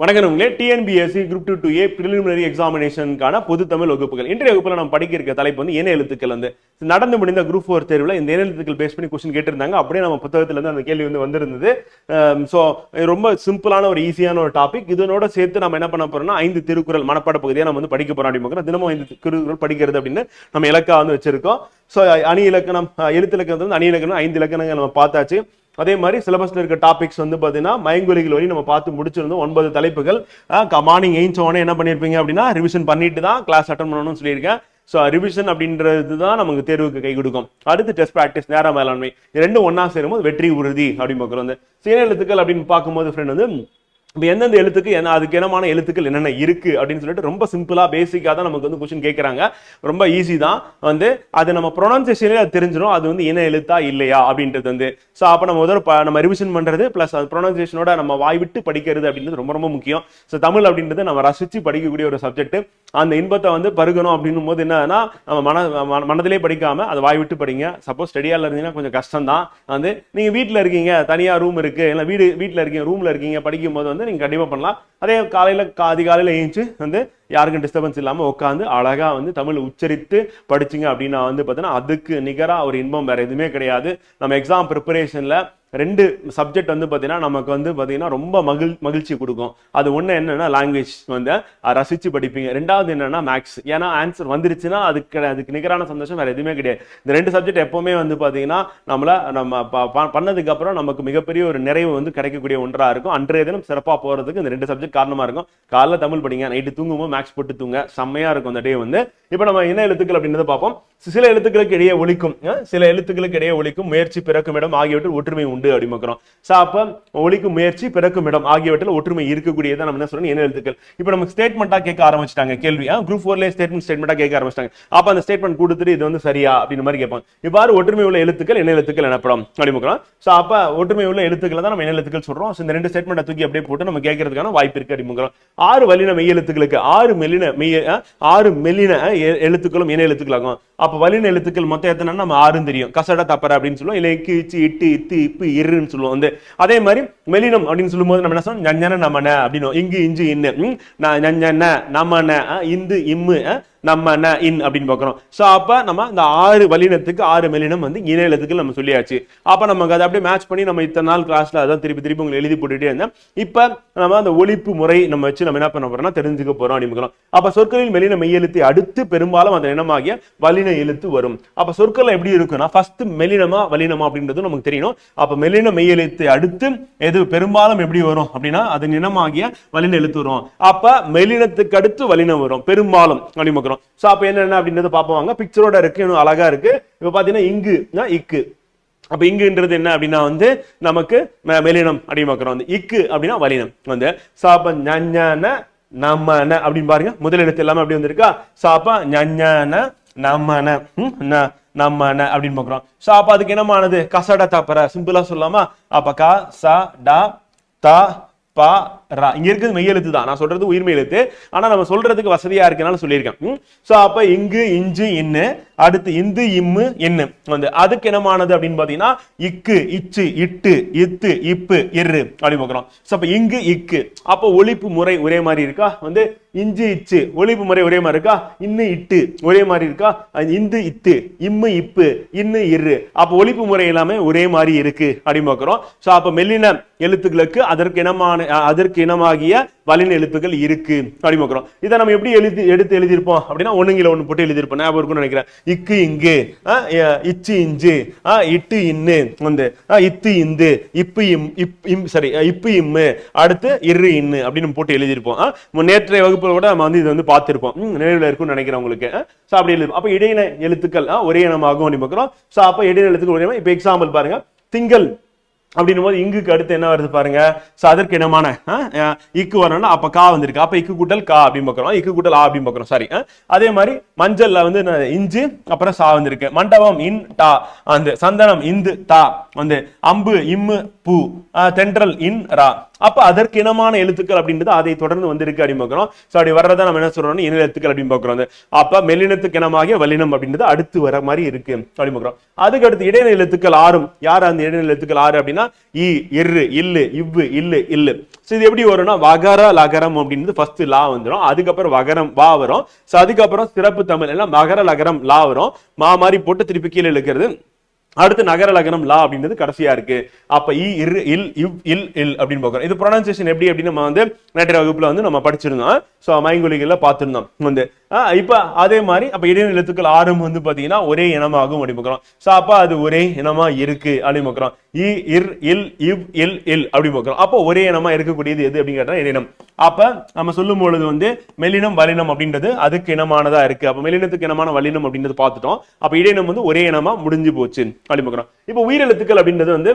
வணக்கம் உங்களே. TNPSC group two two A preliminary எக்ஸாமினேஷனுக்கான பொது தமிழ் வகுப்புகள். இன்றைய வகுப்பில் நம்ம படிக்க இருக்க தலைப்பு வந்து என்ன எழுத்துக்கள் வந்து. நடந்து முடிந்த குரூப் ஃபோர் தேர்வில் இந்த என்ன எழுத்துக்கள் பேஸ் பண்ணி கொஸ்டின் கேட்டிருந்தாங்க. அப்படியே நம்ம புத்தகத்துல இருந்து அந்த கேள்வி வந்து வந்திருந்தது. ஸோ ரொம்ப சிம்பிளான ஒரு ஈஸியான ஒரு டாபிக் இதனோட சேர்த்து நம்ம என்ன பண்ண போறோம்னா ஐந்து திருக்குறள் மனப்பாட பகுதியை நம்ம வந்து படிக்க போறோம் அப்படின்னு தினமும் ஐந்து திருக்குறள் படிக்கிறது அப்படின்னு நம்ம இலக்கா வந்து வச்சிருக்கோம். ஸோ அணி இலக்கணம் எழுத்து இலக்கணத்துல இருந்து அணி இலக்கணம் ஐந்து இலக்கணங்கள் நம்ம பார்த்தாச்சு. அதே மாதிரி சிலபஸ்ல இருக்க டாபிக்ஸ் வந்து பாத்தீங்கன்னா மயங்கொலிகள் வழி நம்ம பார்த்து முடிச்சிருந்தோம். ஒன்பது தலைப்புகள். மார்னிங் எயின்ஸ் என்ன பண்ணியிருப்பீங்க அப்படின்னா ரிவிஷன் பண்ணிட்டு தான் கிளாஸ் அட்டன் பண்ணணும்னு சொல்லியிருக்கேன். ஸோ ரிவிஷன் அப்படின்றது தான் நமக்கு தேர்வுக்கு கை கொடுக்கும். அடுத்து டெஸ்ட் ப்ராக்டிஸ் நேர மேலாண்மை. ரெண்டும் ஒண்ணா சேரும்போது வெற்றி உறுதி அப்படின்னு பார்க்குறோம். வந்து சீன எழுத்துக்கள் அப்படின்னு பார்க்கும்போது ஃப்ரெண்ட் வந்து இப்போ எந்தெந்த எழுத்துக்கு என்ன அதுக்கு என்னமான எழுத்துக்கள் என்னென்ன இருக்குது அப்படின்னு சொல்லிட்டு ரொம்ப சிம்பிளாக பேசிக்காக தான் நமக்கு வந்து கொஸ்டின் கேட்குறாங்க. ரொம்ப ஈஸி தான். வந்து அது நம்ம ப்ரொனன்சியேஷனே அது தெரிஞ்சிடும் அது வந்து என்ன எழுத்தா இல்லையா அப்படின்றது வந்து. ஸோ அப்போ நம்ம முதல்ல ப- நம்ம ரிவிஷன் பண்ணுறது ப்ளஸ் அது ப்ரொனன்சியேஷனோட நம்ம வாய் விட்டு படிக்கிறது அப்படின்றது ரொம்ப ரொம்ப முக்கியம். ஸோ தமிழ் அப்படின்றது நம்ம ரசித்து படிக்கக்கூடிய ஒரு சப்ஜெக்ட் அந்த இன்பத்தை வந்து பருகணும் அப்படின்னும் போது என்னன்னா நம்ம மன மனதிலே படிக்காமல் அதை வாய் விட்டு படிங்க சப்போஸ் ஸ்டடியால இருந்தீங்கன்னா கொஞ்சம் கஷ்டம் தான் வந்து நீங்கள் வீட்டில் இருக்கீங்க தனியாக ரூம் இருக்குது இல்லை வீடு வீட்டில் இருக்கீங்க ரூமில் இருக்கீங்க படிக்கும் போது வந்து நீங்க கண்டிப்பா பண்ணலாம். அதே காலையில் அதிகாலையில் ஏஞ்சி வந்து யாருக்கும் டிஸ்டர்பன்ஸ் இல்லாமல் உட்காந்து அழகா வந்து தமிழ் உச்சரித்து படிச்சீங்க அப்படின்னா வந்து பார்த்தீங்கன்னா அதுக்கு நிகராக ஒரு இன்பம் வேற எதுவுமே கிடையாது. நம்ம எக்ஸாம் ப்ரிப்பரேஷனில் ரெண்டு சப்ஜெக்ட் வந்து பார்த்தீங்கன்னா நமக்கு வந்து பார்த்தீங்கன்னா ரொம்ப மகிழ் மகிழ்ச்சி கொடுக்கும். அது ஒன்று என்னென்னா லாங்குவேஜ் வந்து அதை படிப்பீங்க. ரெண்டாவது என்னென்னா மேக்ஸ் ஏன்னா ஆன்சர் வந்துருச்சுன்னா அதுக்கு அதுக்கு நிகரான சந்தோஷம் வேறு எதுவுமே கிடையாது. இந்த ரெண்டு சப்ஜெக்ட் எப்போவுமே வந்து பார்த்தீங்கன்னா நம்மள நம்ம ப- ப- பண்ணதுக்கு அப்புறம் நமக்கு மிகப்பெரிய ஒரு நிறைவு வந்து கிடைக்கக்கூடிய ஒன்றாக இருக்கும். அன்றைய தினம் சிறப்பாக போகிறதுக்கு இந்த ரெண்டு சப்ஜெக்ட் காரணமாக இருக்கும். காலைல தமிழ் படிங்க நைட்டு தூங்கும்போது மேக்ஸ் போட்டு தூங்க. செம்மையாக இருக்கும் அந்த டே வந்து. இப்போ நம்ம என்ன எழுத்துக்கள் அப்படின்றத பார்ப்போம். சில எழுத்துக்களுக்கு இடையே ஒழிக்கும் சில எழுத்துக்களுக்கு இடையே ஒழிக்கும் முயற்சி பிறக்கும் இடம் ஆகியவற்றில் ஒற்றுமை உண்டு. உண்டு பார்க்கிறோம். ஸோ அப்போ ஒழிக்கும் முயற்சி பிறக்கும் இடம் ஆகியவற்றில் ஒற்றுமை இருக்கக்கூடியதான் நம்ம என்ன சொல்லணும் என்ன எழுத்துக்கள். இப்போ நமக்கு ஸ்டேட்மெண்ட்டா கேட்க ஆரம்பிச்சிட்டாங்க கேள்வி. குரூப் ஃபோர்லேயே ஸ்டேட்மெண்ட் ஸ்டேட்மெண்ட்டாக கேட்க ஆரம்பிச்சிட்டாங்க. அப்போ அந்த ஸ்டேட்மெண்ட் கொடுத்துட்டு இது வந்து சரியா அப்படின்ற மாதிரி கேட்பாங்க இவ்வாறு ஒற்றுமை உள்ள எழுத்துக்கள் என்ன எழுத்துக்கள் எனப்படும் அப்படி ஸோ அப்போ ஒற்றுமை உள்ள எழுத்துக்களை தான் நம்ம என்ன எழுத்துக்கள் சொல்றோம். இந்த ரெண்டு ஸ்டேட்மெண்ட்டை தூக்கி அப்படியே போட்டு நம்ம கேட்கறதுக்கான வாய்ப்பு இருக்கு அப்படிங்கிறோம் ஆறு வலின மெய் எழுத்துக்களுக்கு ஆறு மெல்லின மெய் ஆறு மெல்லின எழுத்துக்களும் இணை எழுத்துக்களாகும். அப்போ வலின எழுத்துக்கள் மொத்தம் எத்தனை நம்ம ஆறுன்னு தெரியும். கசட தப்பற அப்படின்னு சொல்லுவோம். இல்லை இக்கு இச்சு இட்டு இத்து இப்பு இருன்னு சொல்லுவோம். வந்து அதே மாதிரி மெலினம் அப்படின்னு சொல்லும்போது நம்ம என்ன சொல்லுவோம் ஞஞன நமன அப்படின்னு. இங்கு இஞ்சு இன்னு. நான் ந- நமன இந்து இம்மு நம்ம என்ன இன் அப்படின்னு பார்க்குறோம். ஸோ அப்போ நம்ம இந்த ஆறு வல்லினத்துக்கு ஆறு மெலினம் வந்து இணையத்துக்கு நம்ம சொல்லியாச்சு. அப்போ நமக்கு அதை அப்படியே மேட்ச் பண்ணி நம்ம இத்தனை நாள் கிளாஸ்ல அதான் திருப்பி திருப்பி உங்களுக்கு எழுதி போட்டுட்டே இருந்தேன். இப்போ நம்ம அந்த ஒழிப்பு முறை நம்ம வச்சு நம்ம என்ன பண்ண போகிறோம்னா தெரிஞ்சுக்க போறோம் அப்படின்னு பார்க்கிறோம். அப்ப சொற்களில் மெலின மெய்யெழுத்தை அடுத்து பெரும்பாலும் அந்த இனமாகிய வலின எழுத்து வரும். அப்ப சொற்கள் எப்படி இருக்குன்னா ஃபர்ஸ்ட் மெலினமா வலினமா அப்படின்றது நமக்கு தெரியணும். அப்ப மெலின மெய்யெழுத்தை அடுத்து எது பெரும்பாலும் எப்படி வரும் அப்படின்னா அது இனமாகிய வலின எழுத்து வரும். அப்ப மெலினத்துக்கு அடுத்து வலினம் வரும் பெரும்பாலும் அப்படின்னு பார்க்கிறோம் ஸோ அப்ப என்னென்ன அப்படின்றது பார்ப்போம் பிக்சரோட இருக்கு இன்னும் அழகா இருக்கு. இப்போ பார்த்தீங்கன்னா இங்கு இக்கு. அப்போ இங்குன்றது என்ன அப்படின்னா வந்து நமக்கு மெலினம் அப்படின்னு பார்க்கிறோம். வந்து இக்கு அப்படின்னா வலினம். வந்து சாப்ப ஞஞன நம்மன அப்படின்னு பாருங்க. முதல் எழுத்து எல்லாமே அப்படி வந்திருக்கா? சாப்பா ஞான நம்மன நம்ம அப்படின்னு பார்க்கிறோம். ஸோ அப்ப அதுக்கு என்னமானது? கசடா தாப்பற. சிம்பிளா சொல்லாமா அப்ப கா சா டா தா ப ரா. இங்க இருக்கிறது மெய் எழுத்து தான். நான் சொல்றது உயிர்மெய் எழுத்து. ஆனா நம்ம சொல்றதுக்கு வசதியா இருக்குனால சொல்லியிருக்கேன். ஸோ அப்ப இங்கு இஞ்சு இன்னு அடுத்து இந்து இம்மு என்ன. வந்து அதுக்கு என்னமானது அப்படின்னு பாத்தீங்கன்னா இக்கு இச்சு இட்டு இத்து இப்பு எரு அப்படி பார்க்குறோம் ஸோ அப்ப இங்கு இக்கு. அப்போ ஒழிப்பு முறை ஒரே மாதிரி இருக்கா? வந்து இஞ்சு இச்சு. ஒழிப்பு முறை ஒரே மாதிரி இருக்கா? இன்னு இட்டு ஒரே மாதிரி இருக்கா? இந்து இத்து இம்மு இப்பு இன்னு இரு. அப்போ ஒழிப்பு முறை எல்லாமே ஒரே மாதிரி இருக்கு அப்படின்னு பார்க்குறோம் ஸோ அப்போ மெல்லின எழுத்துக்களுக்கு அதற்கு இனமான அதற்கு இனமாகிய வலின எழுத்துக்கள் இருக்கு. அப்படின்னு பார்க்குறோம். இதை நம்ம எப்படி எழுதி எடுத்து எழுதியிருப்போம் அப்படின்னா ஒண்ணுங்கில ஒன்று போட்டு எழுதியிருப்போம். ஞாபகம் இருக்கும்னு நினைக்கிறேன். இக்கு இங்கு இச்சு இஞ்சு இட்டு இன்னு வந்து இத்து இந்து இப்பு இம் இப் இம் சாரி இப்பு இம்மு அடுத்து இரு இன்னு அப்படின்னு போட்டு எழுதியிருப்போம். நேற்றைய வகுப்பில் கூட நம்ம வந்து இது வந்து பார்த்துருப்போம். ம், இருக்கும்னு நினைக்கிறேன் உங்களுக்கு. ஸோ அப்படி எழுதி அப்போ இடையின எழுத்துக்கள் ஒரே இனமாகும் அப்படின்னு பார்க்குறோம். ஸோ அப்போ இடையின எழுத்துக்கள் ஒரே இனம். எக்ஸாம்பிள் பாருங்க. திங்கள் அப்படின்னும் போது இங்குக்கு அடுத்து என்ன வருது பாருங்க? சோ அதற்கு இனமான இக்கு வரணும்னா அப்ப கா வந்திருக்கு. அப்ப இக்கு கூட்டல் கா அப்படின்னு பார்க்கிறோம். இக்கு கூட்டல் ஆ அப்படின்னு பார்க்கிறோம். சாரி அதே மாதிரி மஞ்சள்ல வந்து இஞ்சு அப்புறம் சா வந்திருக்கு. மண்டபம் இன் டா அந்த சந்தனம் இந்து தா வந்து அம்பு இம்மு பூ தென்றல் இன் ரா. அப்போ அதற்கு இனமான எழுத்துக்கள் அப்படின்றது அதை தொடர்ந்து வந்திருக்கு அப்படின்னு பார்க்குறோம். ஸோ அப்படி வர்றதை நம்ம என்ன சொல்றோம் இன எழுத்துக்கள் அப்படின்னு பார்க்குறோம். அது. அப்ப மெல்லினத்துக்கு இனமாகிய வல்லினம் அப்படின்றது அடுத்து வர மாதிரி இருக்கு அப்படின்னு பார்க்குறோம். அதுக்கு அடுத்து இடைநிலை எழுத்துக்கள் ஆறும் யார் அந்த இடைநிலை எழுத்துக்கள் ஆறு அப்படின்னா இ இரு இல்லு இவ்வு இல்லு இல்லு. ஸோ இது எப்படி வரும்னா வகர லகரம் அப்படின்றது ஃபர்ஸ்ட் லா வந்துடும் அதுக்கப்புறம் வகரம் வா வரும். ஸோ அதுக்கப்புறம் சிறப்பு தமிழ் எல்லாம் மகர லகரம் லா வரும். மா மாதிரி போட்டு திருப்பி கீழே இழுக்கிறது. அடுத்து நகர லக்னம் லா அப்படின்றது கடைசியா இருக்கு. அப்ப இ இர் இல் இவ் இல் இல் அப்படின்னு பார்க்கிறோம் இது ப்ரொனன்சியேஷன் எப்படி அப்படின்னு நம்ம வந்து நேற்றைய வகுப்புல வந்து நம்ம படிச்சிருந்தோம். சோ மைங்குலிகள்ல பார்த்திருந்தோம். வந்து இப்போ அதே மாதிரி அப்போ இடைநிலை எழுத்துக்கள் ஆறும் வந்து பார்த்தீங்கன்னா ஒரே இனமாகும் அப்படி ஸோ அப்போ அது ஒரே இனமாக இருக்கு அப்படின்னு இ இர் இல் இவ் இல் இல் அப்படி பார்க்குறோம். அப்போ ஒரே இனமாக இருக்கக்கூடியது எது அப்படின்னு கேட்டா இடையினம் அப்போ நம்ம சொல்லும் பொழுது வந்து மெல்லினம் வலினம் அப்படின்றது அதுக்கு இனமானதாக இருக்கு. அப்போ மெல்லினத்துக்கு இனமான வலினம் அப்படின்றது பார்த்துட்டோம். அப்போ இடையினம் வந்து ஒரே இனமாக முடிஞ்சு போச்சு அப்படி இப்போ உயிரெழுத்துக்கள் அப்படின்றது வந்து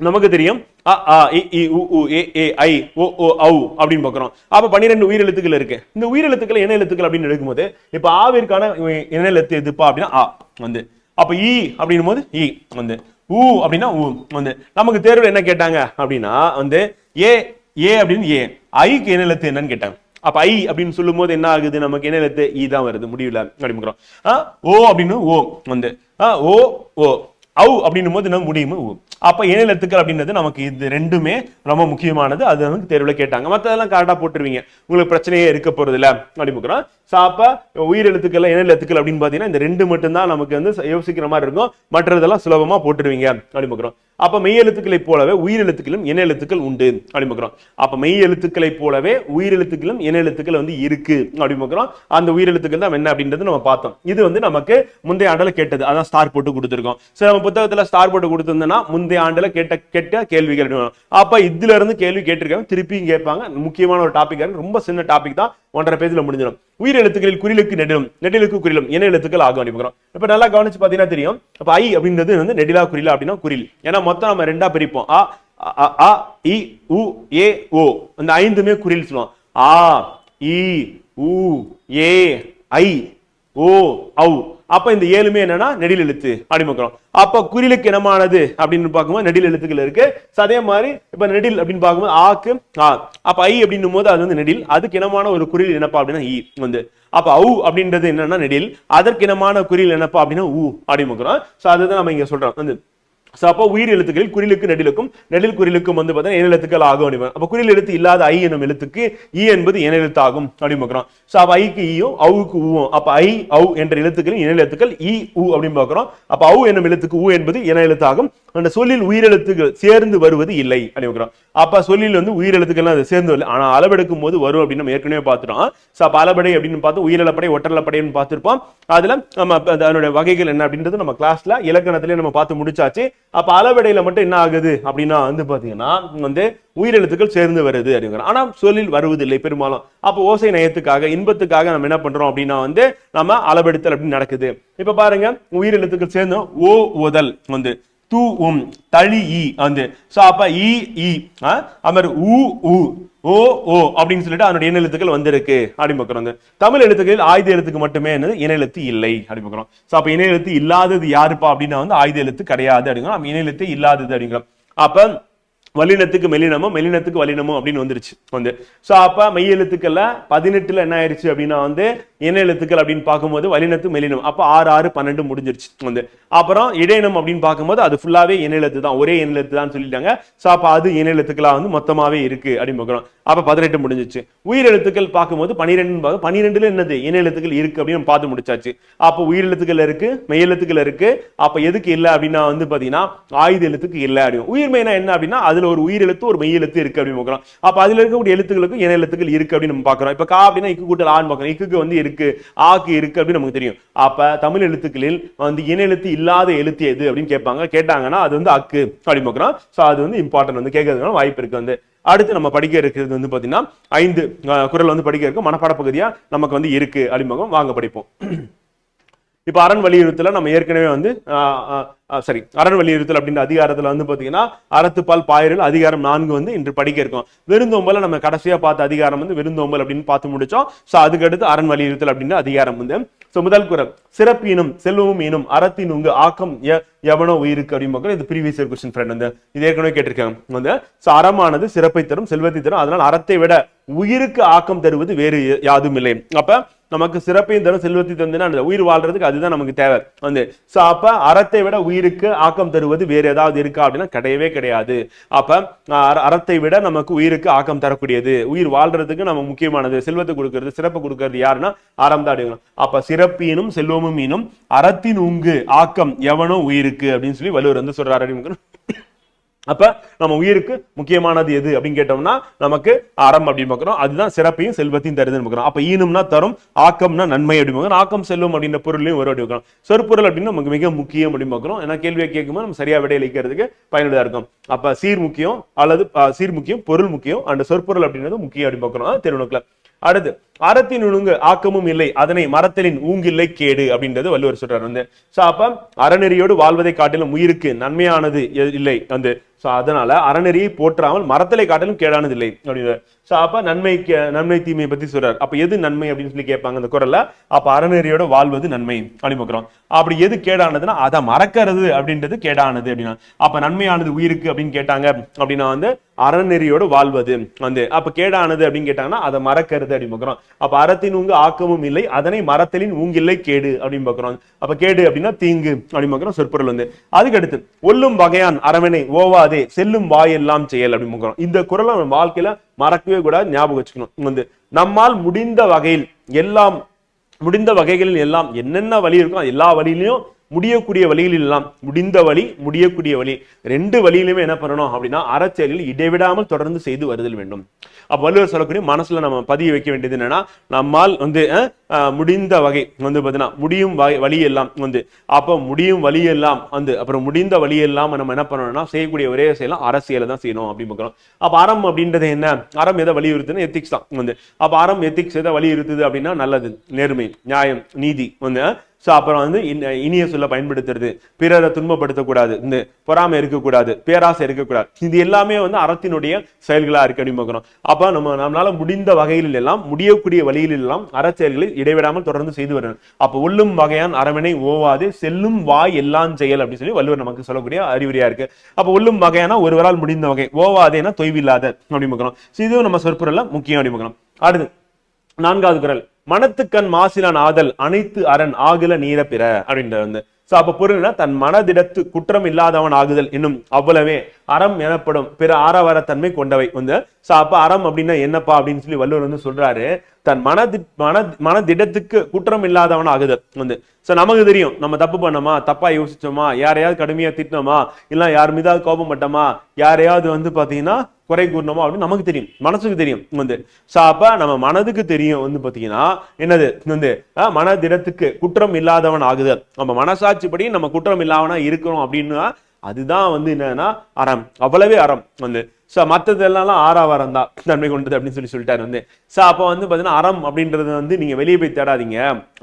நமக்கு தெரியும். அ ஆ இ இ உ உ ஏ ஏ ஐ ஓ ஓ ஔ அப்படின்னு பார்க்குறோம். அப்ப பன்னிரெண்டு உயிரெழுத்துக்கள் இருக்கு. இந்த உயிரெழுத்துக்கள் என்ன எழுத்துக்கள் அப்படின்னு எடுக்கும்போது இப்ப ஆவிற்கான என்ன எழுத்து எதுப்பா அப்படின்னா ஆ வந்து. அப்ப ஈ அப்படின்னும் போது ஈ வந்து. ஊ அப்படின்னா ஊ வந்து. நமக்கு தேர்வில் என்ன கேட்டாங்க அப்படின்னா வந்து ஏ ஏ அப்படின்னு ஏ. ஐக்கு என்ன எழுத்து என்னன்னு கேட்டாங்க. அப்ப ஐ அப்படின்னு சொல்லும் போது என்ன ஆகுது? நமக்கு என்ன எழுத்து? ஈ தான் வருது. முடியல அப்படிங்கிறோம் ஓ அப்படின்னு ஓ வந்து. ஓ ஓ. அவு அப்படின்னும் போது என்ன முடியுமோ அப்போ அப்ப அப்படின்றது நமக்கு இது ரெண்டுமே ரொம்ப முக்கியமானது. அது வந்து தேர்வுல கேட்டாங்க. மற்றதெல்லாம் கரெக்டா போட்டுருவீங்க. உங்களுக்கு பிரச்சனையே இருக்க போகிறது இல்லை அப்படி பார்க்கிறோம் சோ உயிர் எழுத்துக்கள் என்ன எழுத்துக்கள் அப்படின்னு பாத்தீங்கன்னா இந்த ரெண்டு மட்டும்தான் நமக்கு வந்து யோசிக்கிற மாதிரி இருக்கும். மற்றதெல்லாம் சுலபமா போட்டுருவீங்க அப்படின்னு பார்க்கிறோம். அப்ப மெய் எழுத்துக்களை போலவே உயிர் எழுத்துக்களும் இன எழுத்துக்கள் உண்டு அப்படின்னு பார்க்கிறோம். அப்ப மெய் எழுத்துக்களை போலவே உயிர் எழுத்துக்களும் இன எழுத்துக்கள் வந்து இருக்கு அப்படின்னு பார்க்குறோம். அந்த உயிர் எழுத்துக்கள் தான் என்ன அப்படின்றது நம்ம பார்த்தோம். இது வந்து நமக்கு முந்தைய ஆண்டுல கேட்டது. அதான் ஸ்டார் போட்டு கொடுத்துருக்கோம். சரி நம்ம புத்தகத்துல ஸ்டார் போட்டு கொடுத்திருந்தோம்னா முந்தைய ஆண்டுல கேட்ட கேட்ட கேள்விகள் வரும். அப்ப இதுல இருந்து கேள்வி கேட்டிருக்காங்க திருப்பியும் கேட்பாங்க. முக்கியமான ஒரு டாபிக் ரொம்ப சின்ன டாபிக் தான். ஒன்றரை பேஜ்ல முடிஞ்சிடும். உயிர் எழுத்துக்களில் குறிலுக்கு நெடிலும் நெடிலுக்கு குறிலும் இன எழுத்துக்கள் ஆகும் அப்படிங்கிறோம் இப்ப நல்லா கவனிச்சு பாத்தீங்கன்னா தெரியும். அப்ப ஐ அப்படின்றது வந்து நெடிலா குறிலா அப்படின்னா குறில். ஏன்னா மொத்தம் நம்ம ரெண்டா பிரிப்போம். அ அ, அ இ உ ஏ ஓ. அந்த ஐந்துமே குறில் சொல்லுவோம். ஆ இ உ ஏ ஐ ஓ ஔ. அப்ப இந்த ஏழுமே என்னன்னா நெடில் எழுத்து அப்படி பார்க்கிறோம் அப்ப குறிலுக்கு இனமானது அப்படின்னு பார்க்கும்போது நெடில் எழுத்துக்கள் இருக்கு. அதே மாதிரி இப்ப நெடில் அப்படின்னு பார்க்கும்போது ஆக்கு ஆ. அப்ப ஐ அப்படின்னும் போது அது வந்து நெடில். அதுக்கு இனமான ஒரு குறில் என்னப்பா அப்படின்னா ஈ வந்து. அப்ப ஔ அப்படின்றது என்னன்னா நெடில். அதற்கு இனமான குறில் என்னப்பா அப்படின்னா ஊ அப்படின்னு பார்க்கிறோம் சோ அதுதான் நம்ம இங்க சொல்றோம். வந்து ஸோ அப்போ உயிர் எழுத்துக்களில் குறிலுக்கு நெடிலுக்கும் நெடில் குறிலுக்கும் வந்து பார்த்தீங்கன்னா என எழுத்துக்கள் ஆகும் அப்படின்னு அப்ப குறில் எழுத்து இல்லாத ஐ எனும் எழுத்துக்கு இ என்பது இன எழுத்து ஆகும் அப்படின்னு பார்க்குறோம் ஸோ அப்போ ஐக்கு ஈயும் அவுக்கு ஊவும் அப்போ ஐ அவு என்ற எழுத்துக்களின் இன எழுத்துக்கள் ஈ ஊ அப்படின்னு பார்க்குறோம் அப்போ அவு என்னும் எழுத்துக்கு ஊ என்பது இன எழுத்தாகும்? அந்த சொல்லில் உயிரெழுத்துகள் சேர்ந்து வருவது இல்லை அப்படின்னு பார்க்கிறோம் அப்ப சொல்லில் வந்து உயிரெழுத்துக்கள்லாம் அது சேர்ந்து வரல. ஆனா அளவெடுக்கும் போது வரும் அப்படின்னு நம்ம ஏற்கனவே பார்த்துட்டோம். ஸோ அப்போ அளபடை அப்படின்னு பார்த்து உயிரிழப்படை ஒற்றலப்படைன்னு பார்த்துருப்போம். அதுல நம்ம அதனுடைய வகைகள் என்ன அப்படின்றது நம்ம கிளாஸ்ல இலக்கணத்திலே நம்ம பார்த்து முடிச்சாச்சு. அப்போ அளவெடையில் மட்டும் என்ன ஆகுது? அப்படின்னா வந்து பார்த்தீங்கன்னா வந்து உயிரெழுத்துக்கள் சேர்ந்து வருது அப்படிங்கிற ஆனால் சொல்லில் வருவதில்லை பெரும்பாலும். அப்போ ஓசை நயத்துக்காக இன்பத்துக்காக நம்ம என்ன பண்ணுறோம் அப்படின்னா வந்து நம்ம அளவெடுத்தல் அப்படின்னு நடக்குது. இப்போ பாருங்க உயிரெழுத்துக்கள் சேர்ந்து ஓ ஓதல் வந்து து உம் தளி ஈ வந்து ஸோ அப்போ ஈ ஈ ஆ, அது மாதிரி ஊ ஊ ஓ ஓ அப்படின்னு சொல்லிட்டு அதனுடைய இன எழுத்துக்கள் வந்திருக்கு அப்படின்னு பார்க்கிறோம் தமிழ் எழுத்துக்களில் ஆயுத எழுத்துக்கு மட்டுமே என்னது? இன எழுத்து இல்லை அப்படின்னு பார்க்குறோம். ஸோ அப்ப இணையெழுத்து எழுத்து இல்லாதது யாருப்பா அப்படின்னா வந்து ஆயுத எழுத்து கிடையாது அப்படிங்கிறோம். நம்ம இன எழுத்து இல்லாதது அப்படிங்கிறோம். அப்ப வல்லினத்துக்கு மெல்லினமும் மெல்லினத்துக்கு வல்லினமும் அப்படின்னு வந்துருச்சு. வந்து ஸோ அப்போ மெய் எழுத்துக்கள்ல பதினெட்டுல என்ன ஆயிருச்சு அப்படின்னா வந்து என்ன எழுத்துக்கள் அப்படின்னு பார்க்கும்போது வல்லினத்து மெல்லினம். அப்போ ஆறு ஆறு பன்னெண்டு முடிஞ்சிருச்சு. வந்து அப்புறம் இடையினம் அப்படின்னு பார்க்கும்போது அது ஃபுல்லாவே இன எழுத்து தான் ஒரே இன எழுத்து தான் சொல்லிட்டாங்க. சோ அப்போ அது இன எழுத்துக்களா வந்து மொத்தமாவே இருக்கு அப்படின்னு பார்க்குறோம். அப்ப பதினெட்டு முடிஞ்சிச்சு. உயிர் எழுத்துக்கள் பார்க்கும்போது பனிரெண்டு பனிரெண்டுல என்னது? இன எழுத்துக்கள் இருக்கு அப்படின்னு நம்ம பார்த்து முடிச்சாச்சு. அப்ப உயிர் எழுத்துக்கள் இருக்கு மெய் எழுத்துக்கள் இருக்கு. அப்ப எதுக்கு இல்ல அப்படின்னா வந்து பாத்தீங்கன்னா ஆயுத எழுத்துக்கு இல்ல அப்படின்னு. உயிர்மைனா என்ன அப்படின்னா அதுல ஒரு உயிர் எழுத்து ஒரு மெய் எழுத்து இருக்கு அப்படின்னு பார்க்கிறோம். அப்ப அதுல இருக்கக்கூடிய எழுத்துக்களுக்கும் இன எழுத்துக்கள் இருக்கு அப்படின்னு நம்ம பார்க்குறோம். இப்ப கா அப்படின்னா இக்கு கூட்டல் ஆண் பார்க்குறோம். இக்குக்கு வந்து இருக்கு ஆக்கு இருக்கு அப்படின்னு நமக்கு தெரியும். அப்ப தமிழ் எழுத்துக்களில் வந்து இன எழுத்து இல்லாத எழுத்து எது அப்படின்னு கேட்பாங்க. கேட்டாங்கன்னா அது வந்து அக்கு அப்படின்னு பார்க்கிறோம். சோ அது வந்து இம்பார்ட்டன்ட் வந்து கேட்கறதுனால வாய்ப்பு இருக்கு வந்து. அடுத்து நம்ம படிக்க இருக்கிறது வந்து பார்த்தீங்கன்னா ஐந்து குரல் குறள் வந்து படிக்க இருக்கு. மனப்பாட பகுதியாக நமக்கு வந்து இருக்கு. அப்படின்னு வாங்க படிப்போம். இப்போ அரண் வலியுறுத்தல நம்ம ஏற்கனவே வந்து சரி அரண் வலியுறுத்தல் அப்படின்ற அதிகாரத்தில் வந்து பார்த்தீங்கன்னா அறத்துப்பால் பாயரில் அதிகாரம் நான்கு வந்து இன்று படிக்க இருக்கோம். விருந்தோம்பல நம்ம கடைசியாக பார்த்த அதிகாரம் வந்து விருந்தோம்பல் அப்படின்னு பார்த்து முடிச்சோம். ஸோ அதுக்கு அடுத்து அரண் வலியுறுத்தல் அப்படின்ற அதிகாரம் வந்து சோ முதல் குரல் சிறப்பீனும் செல்வமும் ஈனும் அறத்தின் உங்கு ஆக்கம் எ- எவனோ உயிருக்கு அப்படின்னு இது ப்ரீவியஸ் இயர் கொஸ்டின் ஃப்ரெண்ட் வந்து. இது ஏற்கனவே கேட்டிருக்காங்க. வந்து ஸோ அறமானது சிறப்பை தரும் செல்வத்தை தரும். அதனால் அறத்தை விட உயிருக்கு ஆக்கம் தருவது வேறு யாதும் இல்லை. அப்போ நமக்கு சிறப்பையும் தரும் செல்வத்தை தந்துன்னா அந்த உயிர் வாழ்றதுக்கு அதுதான் நமக்கு தேவை. வந்து சோ அப்ப அறத்தை விட உயிருக்கு ஆக்கம் தருவது வேற ஏதாவது இருக்கா அப்படின்னா கிடையவே கிடையாது. அப்ப அற- அறத்தை விட நமக்கு உயிருக்கு ஆக்கம் தரக்கூடியது. உயிர் வாழ்றதுக்கு நம்ம முக்கியமானது. செல்வத்தை கொடுக்கறது சிறப்பு கொடுக்கறது யாருன்னா அறம் தான் அப்படிங்கிறோம் அப்ப சிறப்பீனும் செல்வமும் ஈனும் அறத்தின் உங்கு ஆக்கம் எவனோ உயிருக்கு அப்படின்னு சொல்லி வள்ளுவர் வந்து சொல்றாரு அப்படின்னு அப்ப நம்ம உயிருக்கு முக்கியமானது எது அப்படின்னு கேட்டோம்னா நமக்கு அறம் அப்படின்னு பார்க்கிறோம். அதுதான் சிறப்பையும் செல்வத்தையும் தருதுன்னு பார்க்கிறோம். அப்ப ஈனும்னா தரும் ஆக்கம்னா நன்மை அப்படின்னு ஆக்கம் செல்வம் அப்படின்ற பொருளையும் ஒரு அப்படி பார்க்கிறோம். சொற்பொருள் அப்படின்னு நமக்கு மிக முக்கியம் அப்படின்னு பார்க்கிறோம். ஏன்னா கேள்வியை கேட்கும்போது நம்ம சரியா விடை அளிக்கிறதுக்கு பயனுள்ளதா இருக்கும். அப்ப சீர் முக்கியம் அல்லது சீர் முக்கியம் பொருள் முக்கியம். அந்த சொற்பொருள் அப்படின்றது முக்கியம் அப்படின்னு பார்க்கிறோம். திருநோக்கில் அடுத்து அறத்தின் ஒழுங்கு ஆக்கமும் இல்லை அதனை மரத்தலின் ஊங்கில்லை கேடு அப்படின்றது வள்ளுவர் சொல்றாரு. வந்து சோ அப்ப அறநெறியோடு வாழ்வதை காட்டிலும் உயிருக்கு நன்மையானது இல்லை வந்து சோ அதனால அறநெறியை போற்றாமல் மரத்தலை காட்டிலும் கேடானது இல்லை அப்படின்னு சோ அப்ப நன்மைக்கு நன்மை தீமையை பத்தி சொல்றாரு. அப்ப எது நன்மை அப்படின்னு சொல்லி கேட்பாங்க அந்த குரல்ல? அப்ப அறநெறியோட வாழ்வது நன்மை அப்படின்னு அப்படி எது கேடானதுன்னா அதை மறக்கிறது அப்படின்றது கேடானது அப்படின்னா. அப்ப நன்மையானது உயிருக்கு அப்படின்னு கேட்டாங்க அப்படின்னா வந்து அறநெறியோடு வாழ்வது. வந்து அப்ப கேடானது அப்படின்னு கேட்டாங்கன்னா அதை மறக்கிறது அப்படின்னு அப்ப அறத்தின் உங்கு ஆக்கமும் இல்லை அதனை மரத்தலின் ஊங்கில்லை கேடு அப்படின்னு பார்க்கிறோம். அப்ப கேடு அப்படின்னா தீங்கு அப்படின்னு பாக்குறோம் சொற்பொருள் வந்து. அதுக்கு அடுத்து ஒல்லும் வகையான் அரவணை ஓவாதே செல்லும் வாயெல்லாம் செயல் அப்படின்னு பாக்குறோம் இந்த குரலை நம்ம வாழ்க்கையில மறக்கவே கூடாது ஞாபகம் வச்சுக்கணும். வந்து நம்மால் முடிந்த வகையில் எல்லாம் முடிந்த வகைகளில் எல்லாம் என்னென்ன வழி இருக்கோ எல்லா வழியிலையும் முடியக்கூடிய வழியில் எல்லாம் முடிந்த வழி முடியக்கூடிய வழி. ரெண்டு வழியிலுமே என்ன பண்ணணும் அப்படின்னா அறச்செயலில் இடைவிடாமல் தொடர்ந்து செய்து வருதல் வேண்டும். அப்போ வள்ளுவர் சொல்லக்கூடிய மனசுல நம்ம பதிய வைக்க வேண்டியது என்னன்னா நம்மால் வந்து முடிந்த வகை வந்து பார்த்தீங்கன்னா முடியும் வகை வழி எல்லாம் வந்து. அப்போ முடியும் வழி எல்லாம் வந்து அப்புறம் முடிந்த வழி எல்லாம் நம்ம என்ன பண்ணணும்னா செய்யக்கூடிய ஒரே செயலாம் அரசியலை தான் செய்யணும் அப்படின்னு பார்க்கணும். அப்போ அறம் அப்படின்றது என்ன? அறம் எதை வலியுறுத்துன்னு எத்திக்ஸ் தான் வந்து. அப்போ அறம் எத்திக்ஸ் எதை வலியுறுத்துது அப்படின்னா நல்லது நேர்மை நியாயம் நீதி வந்து ஸோ அப்புறம் வந்து இனிய சொல்ல பயன்படுத்துறது பிறரை துன்பப்படுத்தக்கூடாது இந்த பொறாமை இருக்கக்கூடாது பேராசை இருக்கக்கூடாது. இது எல்லாமே வந்து அறத்தினுடைய செயல்களாக இருக்கு அப்படின்னு பார்க்கிறோம். அப்போ நம்ம நம்மளால முடிந்த வகையில் எல்லாம் முடியக்கூடிய வழியில் எல்லாம் அறச்செயல்களை இடைவிடாமல் தொடர்ந்து செய்து வரணும். அப்போ உள்ளும் வகையான் அரவணை ஓவாது செல்லும் வாய் எல்லாம் செயல் அப்படின்னு சொல்லி வள்ளுவர் நமக்கு சொல்லக்கூடிய அறிவுரையா இருக்கு. அப்போ உள்ளும் வகையானா ஒருவரால் முடிந்த வகை ஓவாதேனா தொய்வில்லாத அப்படின்னு பார்க்கணும் இதுவும் நம்ம சொற்பொருள்ல முக்கியம் அப்படின்னு பார்க்கணும் அடுத்து நான்காவது குரல் மனத்துக்கண் மாசிலான் ஆதல் அனைத்து அரண் ஆகுல நீர பிற அப்படின்ற வந்து. சோ அப்ப பொருள்னா தன் மனதிடத்து குற்றம் இல்லாதவன் ஆகுதல் என்னும் அவ்வளவே அறம் எனப்படும் பிற ஆரவாரத்தன்மை கொண்டவை. வந்து ஸோ அப்போ அறம் அப்படின்னா என்னப்பா அப்படின்னு சொல்லி வள்ளுவர் வந்து சொல்றாரு. தன் மனதி மன மனதிடத்துக்கு குற்றம் இல்லாதவன் ஆகுதல். வந்து சோ நமக்கு தெரியும் நம்ம தப்பு பண்ணோமா தப்பா யோசிச்சோமா யாரையாவது கடுமையா திட்டினோமா இல்லை யார் மீதாவது கோபம் பட்டோமா யாரையாவது வந்து பாத்தீங்கன்னா குறை கூறணுமா அப்படின்னு நமக்கு தெரியும் மனசுக்கு தெரியும். வந்து ஸோ அப்போ நம்ம மனதுக்கு தெரியும் வந்து பாத்தீங்கன்னா என்னது? வந்து மனதிடத்துக்கு குற்றம் இல்லாதவன் ஆகுதல். நம்ம மனசாட்சிப்படி நம்ம குற்றம் இல்லாதவனா இருக்கிறோம் அப்படின்னா அதுதான் வந்து என்னன்னா அறம். அவ்வளவே அறம் வந்து. ஸோ மற்றதெல்லாம் ஆறாவரம் தான் தன்மை கொண்டது அப்படின்னு சொல்லி சொல்லிட்டாரு வந்து. ஸோ அப்போ வந்து பார்த்தீங்கன்னா அறம் அப்படின்றது வந்து நீங்கள் வெளியே போய் தேடாதீங்க.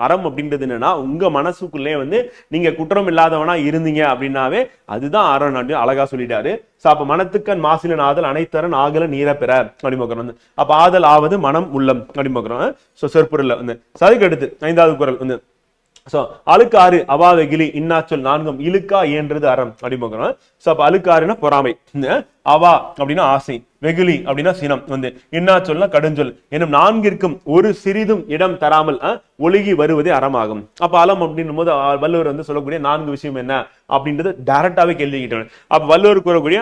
அறம் அப்படின்றது என்னன்னா உங்க மனசுக்குள்ளே வந்து நீங்கள் குற்றம் இல்லாதவனா இருந்தீங்க அப்படின்னாவே அதுதான் அறம் அப்படின்னு அழகா சொல்லிட்டாரு. ஸோ அப்போ மனத்துக்கண் மாசிலன் ஆதல் அனைத்தரன் ஆகல நீர பெற அப்படின்னு வந்து. அப்போ ஆதல் ஆவது மனம் உள்ளம் அப்படின்னு ஸோ சோ சொற்பொருள்ல வந்து. ஸோ அதுக்கு அடுத்து ஐந்தாவது குரல் வந்து. ஸோ அழுக்காறு அவா வெகிலி இன்னாச்சொல் நான்கும் இழுக்கா இயன்றது அறம். அப்படின்னு பார்க்கிறோம் சோ அப்ப பொறாமை. அவா அப்படின்னா ஆசை வெகுலி அப்படின்னா சினம் வந்து. இன்னா சொல்ல கடுஞ்சொல். என்னும் நான்கிற்கும் ஒரு சிறிதும் இடம் தராமல் ஒழுகி வருவதே அறமாகும். அப்ப அலம் அப்படின்னும் போது வள்ளுவர் வந்து சொல்லக்கூடிய நான்கு விஷயம் என்ன? அப்படின்றது டைரக்டாவே கேள்விக்கிட்டாங்க அப்ப வள்ளுவர் கூறக்கூடிய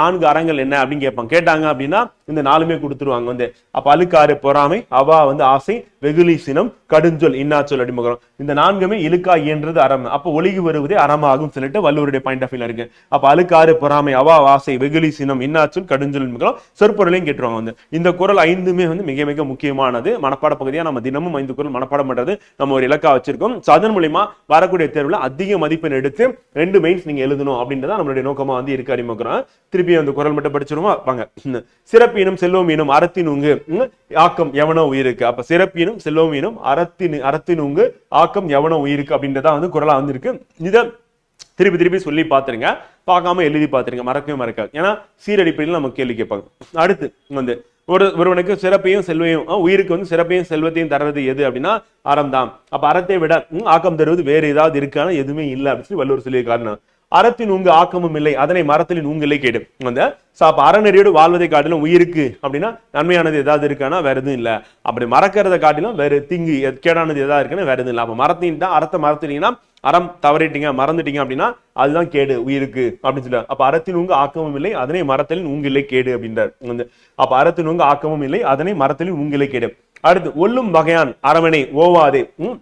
நான்கு அறங்கள் என்ன அப்படின்னு கேட்பாங்க கேட்டாங்க அப்படின்னா இந்த நாலுமே கொடுத்துருவாங்க வந்து. அப்ப அழுக்காறு பொறாமை அவா வந்து ஆசை வெகுளி சினம் கடுஞ்சொல் இன்னாச்சொல் அடிமுகம் இந்த நான்குமே இழுக்கா இயன்றது அறம். அப்ப ஒழுகி வருவதே அறமாகும் சொல்லிட்டு வள்ளுவருடைய பாயிண்ட் ஆஃப் வியூல இருக்கு. அப்ப அழுக்காறு பொறாமை அவா ஆசை வெகுளி சினம் இன்னாச்சும் கடுஞ்சொல் சொற்பொருளையும் கேட்டுருவாங்க வந்து. இந்த குரல் ஐந்துமே வந்து மிக மிக முக்கியமானது. மனப்பாட பகுதியா நம்ம தினமும் ஐந்து குரல் மனப்பாடம் பண்றது நம்ம ஒரு இலக்கா வச்சிருக்கோம். அதன் மூலியமா வரக்கூடிய தேர்வில் அதிக மதிப்பெண் எடுத்து ரெண்டு மெயின்ஸ் நீங்க எழுதணும் அப்படின்றத நம்மளுடைய நோக்கமா வந்து இருக்கு அறிமுகம் திருப்பி அந்த குரல் மட்டும் படிச்சிருவோம்? வாங்க. சிறப்பீனும் செல்வம் ஈனும் அறத்தினுங்கு ஆக்கம் எவனோ உயிருக்கு. அப்ப சிறப்பீனும் செல்வம் ஈனும் அறத்தின் அறத்தினுங்கு ஆக்கம் எவனோ உயிருக்கு அப்படின்றதான் வந்து குரலா வந்து இருக்கு இதை திருப்பி திருப்பி சொல்லி பார்த்துருங்க. பார்க்காம எழுதி பார்த்துருங்க. மறக்கவே மறக்காது. ஏன்னா சீரடிப்படையில் நம்ம கேள்வி கேட்பாங்க. அடுத்து வந்து ஒரு ஒருவனுக்கு சிறப்பையும் செல்வையும் உயிருக்கு வந்து சிறப்பையும் செல்வத்தையும் தர்றது எது அப்படின்னா அறம் தான் அப்ப அறத்தை விட ஆக்கம் தருவது வேற ஏதாவது இருக்கான? எதுவுமே இல்லை அப்படின்னு சொல்லி வள்ளுவர் சொல்லியிருக்காருன்னு அறத்தின் உங்க ஆக்கமும் இல்லை அதனை மரத்தின் உங்களை கேடு. அந்த அப்ப அறநெறியோடு வாழ்வதை காட்டிலும் உயிருக்கு அப்படின்னா நன்மையானது ஏதாவது இருக்கானா? வேற எதுவும் இல்ல. அப்படி மறக்கிறத காட்டிலும் வேற திங்கு கேடானது எதாவது இருக்குன்னா வேற எதுவும் இல்லை. அப்ப மரத்தின் தான் அறத்தை மறத்துட்டீங்கன்னா அறம் தவறிட்டீங்க மறந்துட்டீங்க அப்படின்னா அதுதான் கேடு உயிருக்கு அப்படின்னு சொல்லுவாங்க அப்ப அறத்தின் உங்க ஆக்கமும் இல்லை அதனை மரத்தில் உங்கில்லை கேடு அப்படின்றார். வந்து அப்ப அறத்தின் உங்க ஆக்கமும் இல்லை அதனை மரத்தில் உங்கில்லை கேடு. அடுத்து ஒல்லும் வகையான் அரவணை ஓவாதே உம்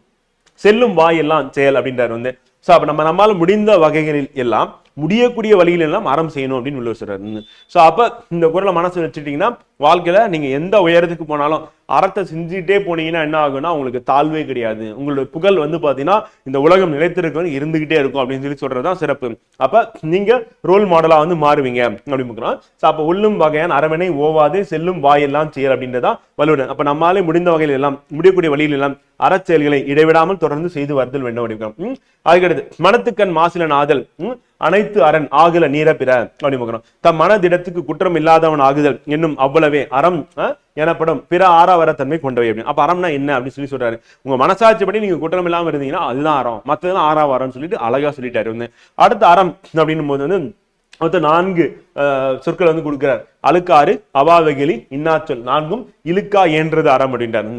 செல்லும் வாய் எல்லாம் செயல் அப்படின்றார் வந்து. ஸோ அப்போ நம்ம நம்மால் முடிந்த வகைகளில் எல்லாம் முடியக்கூடிய வழியில் எல்லாம் அறம் செய்யணும் அப்படின்னு உள்ள சொல்றாரு. ஸோ அப்போ இந்த குரலை மனசு வச்சுட்டீங்கன்னா வாழ்க்கையில நீங்க எந்த உயரத்துக்கு போனாலும் அறத்தை செஞ்சுட்டே போனீங்கன்னா என்ன ஆகும்னா உங்களுக்கு தாழ்வே கிடையாது. உங்களுடைய புகழ் வந்து பாத்தீங்கன்னா இந்த உலகம் நிலைத்திருக்கணும் இருந்துகிட்டே இருக்கும் அப்படின்னு சொல்லி சொல்றதுதான் சிறப்பு. அப்ப நீங்க ரோல் மாடலா வந்து மாறுவீங்க அப்படின்னு சோ அப்ப உள்ளும் வகையான அரவணை ஓவாது செல்லும் வாயெல்லாம் செயல் அப்படின்றதான் வலுவன் அப்ப நம்மளாலே முடிந்த வகையில் எல்லாம் முடியக்கூடிய வழியில் எல்லாம் அறச்செயல்களை இடைவிடாமல் தொடர்ந்து செய்து வருதல் வேண்டும் அப்படின்னு அதுக்கடுத்து மனத்துக்கண் மாசிலன் ஆதல். அனைத்து அரண் ஆகுல நீர பிற. அப்படின்னு தம் மனதிடத்துக்கு குற்றம் இல்லாதவன் ஆகுதல் என்னும் அவ்வளவே அறம் எனப்படும் பிற ஆறாவரத்தன்மை கொண்டவை அப்படின்னு. அப்ப அறம்னா என்ன அப்படின்னு சொல்லி சொல்றாரு. உங்க மனசாட்சிப்படி நீங்க குற்றம் இல்லாம இருந்தீங்கன்னா அதுதான் அறம். மத்ததெல்லாம் ஆறாவரம் சொல்லிட்டு அழகா சொல்லிட்டாரு வந்து. அடுத்த அறம் அப்படின்னும் போது வந்து மொத்தம் நான்கு சொற்கள் வந்து கொடுக்கிறார். அழுக்காறு அவாவகிலி இன்னாச்சொல். நான்கும் இழுக்கா ஏன்றது அறம் அப்படின்றார்.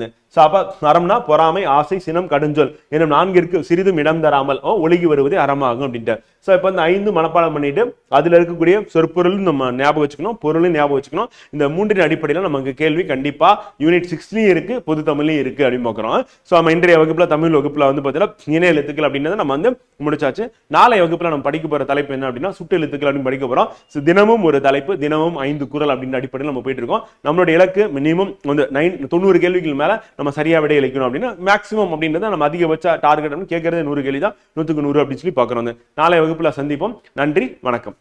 அறம்னா பொறாமை ஆசை சினம் கடுஞ்சொல். எனும் நான்கிற்கு சிறிதும் இடம் தராமல் ஓ, ஒழுகி வருவதே அறமாகும் அப்படின்ட்டார் ஸோ இப்ப இந்த ஐந்து மனப்பாடம் பண்ணிட்டு அதுல இருக்கக்கூடிய சொற்பொருளும் நம்ம ஞாபகம் வச்சுக்கணும் பொருளும் ஞாபகம் வச்சுக்கணும். இந்த மூன்றின் அடிப்படையில நமக்கு கேள்வி கண்டிப்பா யூனிட் சிக்ஸ்லயும் இருக்கு பொது தமிழ்லயும் இருக்கு அப்படின்னு பார்க்குறோம். சோ நம்ம இன்றைய வகுப்புல தமிழ் வகுப்புல வந்து பார்த்தீங்கன்னா இணைய எழுத்துக்கள் அப்படின்றத நம்ம வந்து முடிச்சாச்சு. நாளை வகுப்புல நம்ம படிக்க போற தலைப்பு என்ன அப்படின்னா சுட்டு எழுத்துக்கள் அப்படின்னு படிக்க போறோம். So, தினமும் ஒரு தலைப்பு தினமும் ஐந்து குரல் அப்படின்ற அடிப்படையில் நம்ம போயிட்டு இருக்கோம். நம்மளோட இலக்கு மினிமம் வந்து நைன் தொண்ணூறு கேள்விகள் மேல நம்ம சரியா விட இழைக்கணும் அப்படின்னா மேக்ஸிமம் அப்படின்றத நம்ம அதிகபட்ச டார்கெட் கேட்கறது நூறு கேள்வி தான் நூத்துக்கு நூறு அப்படின்னு சொல்லி பார்க்குறோம். நாளை வகுப்புல சந்திப்போம். நன்றி வணக்கம்.